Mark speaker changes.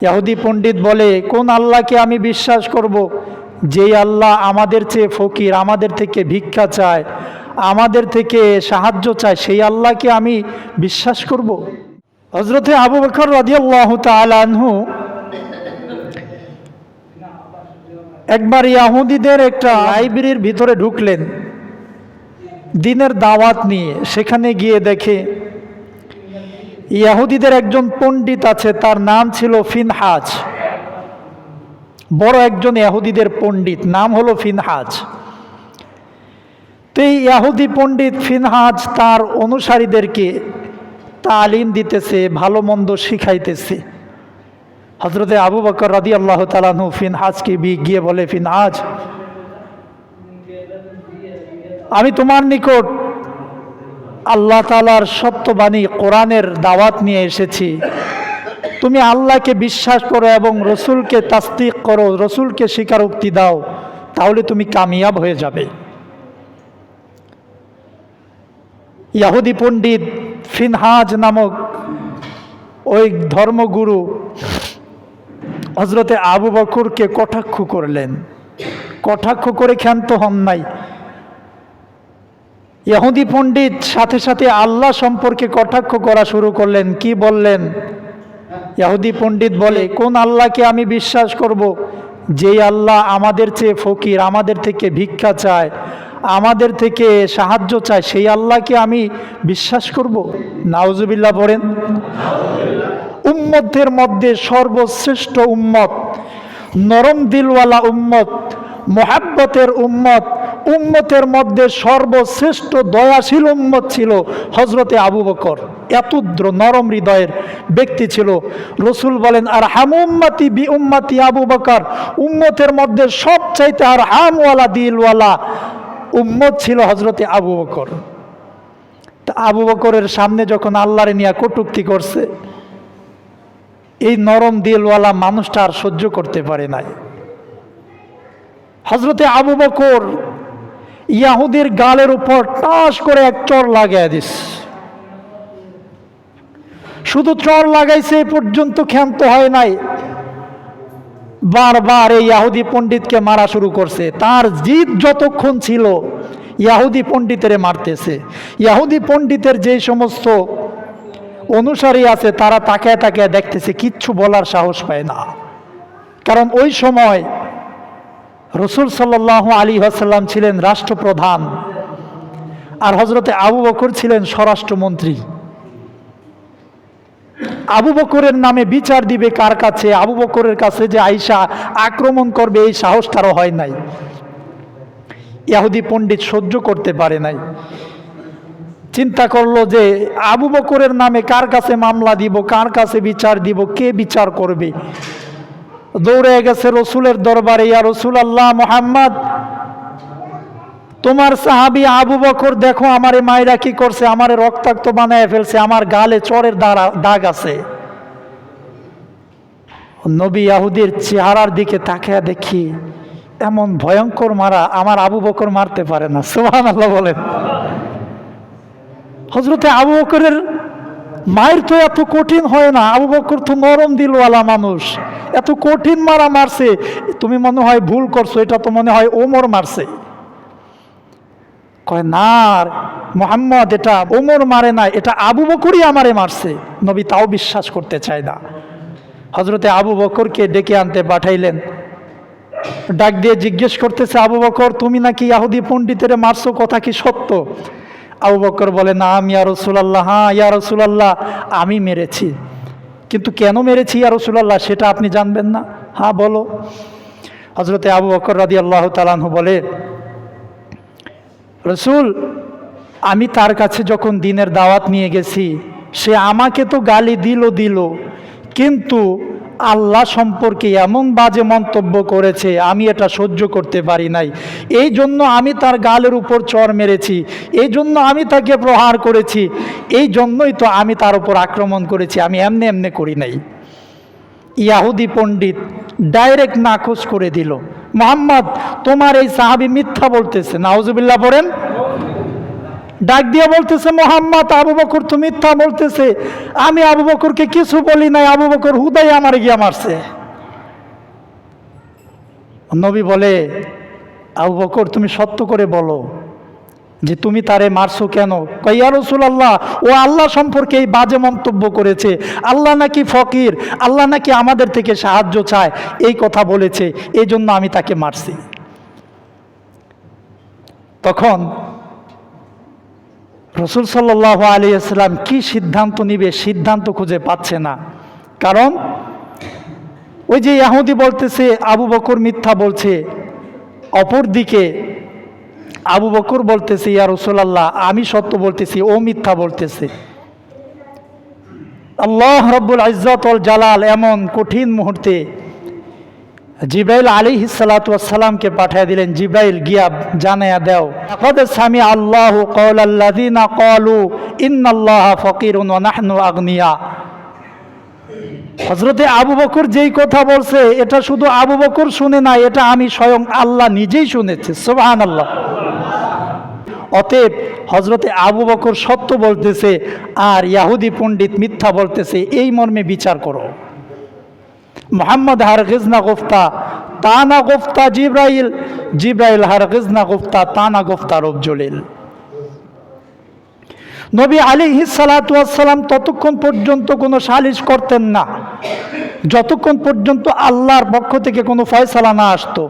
Speaker 1: ইয়াহুদি পণ্ডিত বলে, কোন আল্লাহকে আমি বিশ্বাস করব যেই আল্লাহ আমাদের চেয়ে ফকির, আমাদের থেকে ভিক্ষা চায়, আমাদের থেকে সাহায্য চায়, সেই আল্লাহকে আমি বিশ্বাস করব? হজরতে আবু বকর রাদিয়াল্লাহ তালানহু একবার ইয়াহুদিদের একটা লাইব্রেরির ভিতরে ঢুকলেন, দিনের দাওয়াত নিয়ে। সেখানে গিয়ে দেখে ইয়াহুদিদের একজন পণ্ডিত আছে, তার নাম ছিল ফিনহাজ। বড় একজন ইয়াহুদিদের পণ্ডিত, নাম হলো ফিনহাজ। তো এই ইয়াহুদি পণ্ডিত ফিনহাজ তার অনুসারীদেরকে তালিম দিতেছে, ভালো মন্দ শিখাইতেছে। হজরতে আবু বকর রাদি আল্লাহ তালানহু ফিনহাজকে গিয়ে বলে, ফিনহাজ, আমি তোমার নিকট আল্লাহ তালার সত্যবাণী কোরআনের দাওয়াত নিয়ে এসেছি। তুমি আল্লাহকে বিশ্বাস করো এবং রসুলকে তাস্তিক করো, রসুলকে স্বীকারোক্তি দাও, তাহলে তুমি কামিয়াব হয়ে যাবে। ইয়াহুদি পণ্ডিত ফিনহাজ নামক ওই ধর্মগুরু হজরতে আবু বকরকে কটাক্ষ করলেন। কটাক্ষ করে ক্ষান্ত হন নাই। ইহুদি পণ্ডিত সাথে সাথে আল্লাহ সম্পর্কে কটাক্ষ করা শুরু করলেন। কি বললেন? ইহুদি পণ্ডিত বলে, কোন আল্লাহকে আমি বিশ্বাস করব যেই আল্লাহ আমাদের চেয়ে ফকির, আমাদের থেকে ভিক্ষা চায়, আমাদের থেকে সাহায্য চায়, সেই আল্লাহকে আমি বিশ্বাস করব? নাউজুবিল্লাহ পড়েন। উম্মতের মধ্যে সর্বশ্রেষ্ঠ উম্মত, নরম দিলওয়ালা উম্মত, মোহাব্বতের উম্মত উম্মতের মধ্যে সর্বশ্রেষ্ঠ দয়াশীল উম্মত ছিল হজরতে আবু বকর। এত দ্র- নরম হৃদয়ের ব্যক্তি ছিল। রসুল বলেন আর হাম উম্মাতি বি উম্মাতি আবু বকর। উম্মতের মধ্যে সবচাইতে আর হামওয়ালা দিলওয়ালা উম্মত ছিল হজরতে আবু বকর। তা আবু বকরের সামনে যখন আল্লাহরে নিয়ে কটুক্তি করছে, এই নরম দিলওয়ালা মানুষটা আর সহ্য করতে পারে নাই। হজরতে আবু বকর ইয়াহুদের গালের উপর টাস করে এক চর লাগাই দিস। শুধু চর লাগাইছে এ পর্যন্ত ক্ষান্ত হয় নাই। বারবার এই ইয়াহুদি পণ্ডিতকে মারা শুরু করছে। তার জিদ যতক্ষণ ছিল, ইয়াহুদি পণ্ডিতেরে মারতেছে। ইয়াহুদি পণ্ডিতের যে সমস্ত অনুসারী আছে, তারা তাকায় তাকায় দেখতেছে, কিচ্ছু বলার সাহস পায় না। কারণ ওই সময় রসুল সাল্লাহ আলী আসাল্লাম ছিলেন রাষ্ট্রপ্রধান। আর হজরতে আবু বকর ছিলেন স্বরাষ্ট্রমন্ত্রী। আবু বকরের নামে বিচার দিবে কার কাছে? আবু বকরের কাছে যে আইসা আক্রমণ করবে, এই সাহস তারও হয় নাই। ইয়াহুদি পণ্ডিত সহ্য করতে পারে নাই। চিন্তা করল যে আবু বকরের নামে কার কাছে মামলা দিব, কার কাছে বিচার দিব, কে বিচার করবে? দৌড়ে গেছে রসুলের দরবারে, ইয়া রসুল আল্লাহ মোহাম্মদ, তোমার সাহাবি আবু বকর, দেখো আমারে মায়েরা কি করছে, আমারে রক্তাক্ত বানায় ফেলছে, আমার গালে চরের দাঁড়া- দাগ আছে। নবী ইয়াহুদির চেহারার দিকে তাকিয়ে দেখি, এমন ভয়ঙ্কর মারা আমার আবু বকর মারতে পারে না সুহান আল্লাহ বলেন। হজরতে আবু বকরের মায়ের তো এত কঠিন হয় না। আবু বকর তো নরম দিলওয়ালা মানুষ। এত কঠিন মারা মারছে। তুমি মনে হয় ভুল করছ, এটা তো মনে হয় ওমর মারছে। কয়, না, মোহাম্মদ, এটা ওমর মারে না এটা আবু বকরই আমারে মারছে। নবী তাও বিশ্বাস করতে চায় না। হজরতে আবু বকরকে ডেকে আনতে পাঠাইলেন। ডাক দিয়ে জিজ্ঞেস করতেছে, আবু বকর, তুমি নাকি ইয়াহুদি পণ্ডিতের মারছো? কথা কি সত্য? আবু বকর বলে, না, আমি ইয়া রসুলাল্লাহ হ্যাঁ ইয়া রসুলাল্লাহ, আমি মেরেছি। কিন্তু কেন মেরেছি ইয়া রসুলাল্লাহ, সেটা আপনি জানবেন না। হ্যাঁ বলো। হজরতে আবু বকর রাদি আল্লাহ তালানহু বলে, রসুল, আমি তার কাছে যখন দিনের দাওয়াত নিয়ে গেছি, সে আমাকে তো গালি দিল দিল, কিন্তু আল্লাহ সম্পর্কে এমন বাজে মন্তব্য করেছে, আমি এটা সহ্য করতে পারি নাই। এই জন্য আমি তার গালের উপর চর মেরেছি, এই জন্য আমি তাকে প্রহার করেছি, এই জন্যই তো আমি তার উপর আক্রমণ করেছি, আমি এমনি এমনি করি নাই। ইয়াহুদি পণ্ডিত ডাইরেক্ট নাকচ করে দিল, মোহাম্মদ, তোমার এই সাহাবি মিথ্যা বলতেছে, নাউজুবিল্লাহ পড়েন। ডাক দিয়ে বলতেছে, মোহাম্মদ, আবু বকর তো মিথ্যা বলতেছে। আমি আবু বকরকে কিছু বলি নাই, আবু বকর হুদাই আমার গিয়া মারছে। নবী বলে, আবু বকর, তুমি সত্য করে বলো যে তুমি তারে মারছো কেন? কইয়া রসুল আল্লাহ ও আল্লাহ সম্পর্কে এই বাজে মন্তব্য করেছে। আল্লাহ নাকি ফকির, আল্লাহ নাকি আমাদের থেকে সাহায্য চায়। এই কথা বলেছে এই জন্য আমি তাকে মারছি। তখন রসুল সাল্লাহ আলী আসলাম কি সিদ্ধান্ত নিবে, সিদ্ধান্ত খুঁজে পাচ্ছে না। কারণ ওই যে ইয়াহুদি বলতেছে, আবু বকর মিথ্যা বলছে। অপরদিকে আবু বকর বলতেছে, ইয়া রসুলাল্লাহ, আমি সত্য বলতেছি, ও মিথ্যা বলতেছে। আল্লাহ রব্বুল ইজ্জতল জালাল এমন কঠিন মুহূর্তে জিব্রাইল আলী সালাতামকে পাঠিয়ে দিলেন, জিব্রাইল, গিয়া জানায়া দেও। সামি আল্লাহ কল আল্লাদিনা কলু ইন্নাল্লাহ ফকির নাহনু আগ্নিয়া। হজরতে আবু বকর যেই কথা বলছে, এটা শুধু আবু বকর শুনে না, এটা আমি স্বয়ং আল্লাহ নিজেই শুনেছি সুবাহান আল্লাহ অতএব হজরতে আবু বকর সত্য বলতেছে, আর ইয়াহুদি পণ্ডিত মিথ্যা বলতেছে, এই মর্মে বিচার করো। মোহাম্মদ হার গিজনা গুফতা তা না গুফতা জিব্রাইল জিব্রাইল হার গিজনা গুফতা তা না গুফতা রব জলিল নবী আলী হিসালাতাম ততক্ষণ পর্যন্ত কোনো সালিশ করতেন না, যতক্ষণ পর্যন্ত আল্লাহর পক্ষ থেকে কোনো ফয়সালা না আসতো।